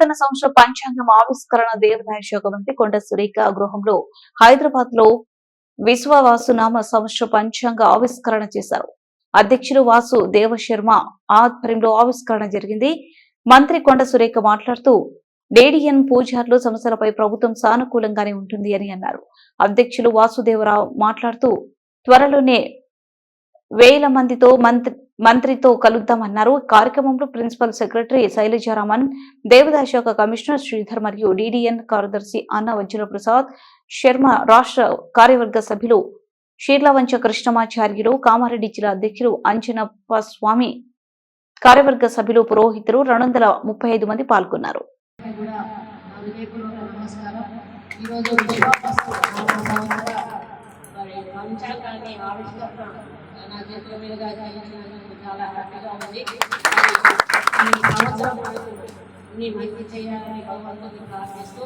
నూతన సంవత్సర పంచాంగం ఆవిష్కరణ దేవదాయ శాఖ మంత్రి కొండ సురేఖ గృహంలో హైదరాబాద్లో విశ్వవాసునామ సంవత్సర పంచాంగ ఆవిష్కరణ చేశారు. అధ్యక్షులు వాసు దేవశర్మ ఆధ్వర్యంలో ఆవిష్కరణ జరిగింది. మంత్రి కొండ సురేఖ మాట్లాడుతూ డేడియన్ పూజార్లు సమస్యలపై ప్రభుత్వం సానుకూలంగానే ఉంటుంది అని అన్నారు. అధ్యక్షులు వాసుదేవరావు మాట్లాడుతూ త్వరలోనే వేల మందితో మంత్రి మంత్రితో కలుద్దామన్నారు. కార్యక్రమంలో ప్రిన్సిపల్ సెక్రటరీ శైలజారామన్ దేవదాయ శాఖ కమిషనర్ శ్రీధర్ మరియు డిడిఎన్ కార్యదర్శి అన్న వజ్ర ప్రసాద్ శర్మ రాష్ట్ర కార్యవర్గ సభ్యులు షీర్లవంచ కృష్ణమాచార్యులు కామారెడ్డి జిల్లా అధ్యక్షులు అంజనప్ప స్వామి కార్యవర్గ సభ్యులు పురోహితులు రెండు వందల ముప్పై ఐదు మంది పాల్గొన్నారు. నమస్కారం. ఆవిష్కరణ నా చేతుల మీదుగా చేయించినందుకు చాలా హ్యాపీగా ఉంది. ఈ సంవత్సరం మంచి చేయాలని భగవంతుని ప్రార్థిస్తూ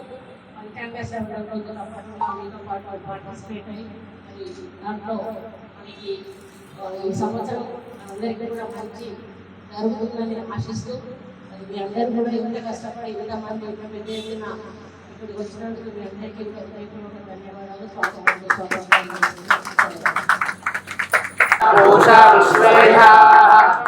పంచాంగ శ్రవణ రోజుల పట్ల మీతో పాటు పార్టిసిపేట్ అయ్యి మరి దాంట్లో మనకి ఈ సంవత్సరం అందరికీ కూడా మంచి జరుగుతుందని ఆశిస్తూ మరి మీ అందరూ కూడా ఇంత కష్టపడి ఇంతమంది ఇంత పెద్ద ఎత్తున ఇక్కడికి వచ్చినందుకు మీ అందరికీ హృదయపూర్వక ధన్యవాదాలు. స్వాగతం స్వాగతం. పూషా విశ్వేషా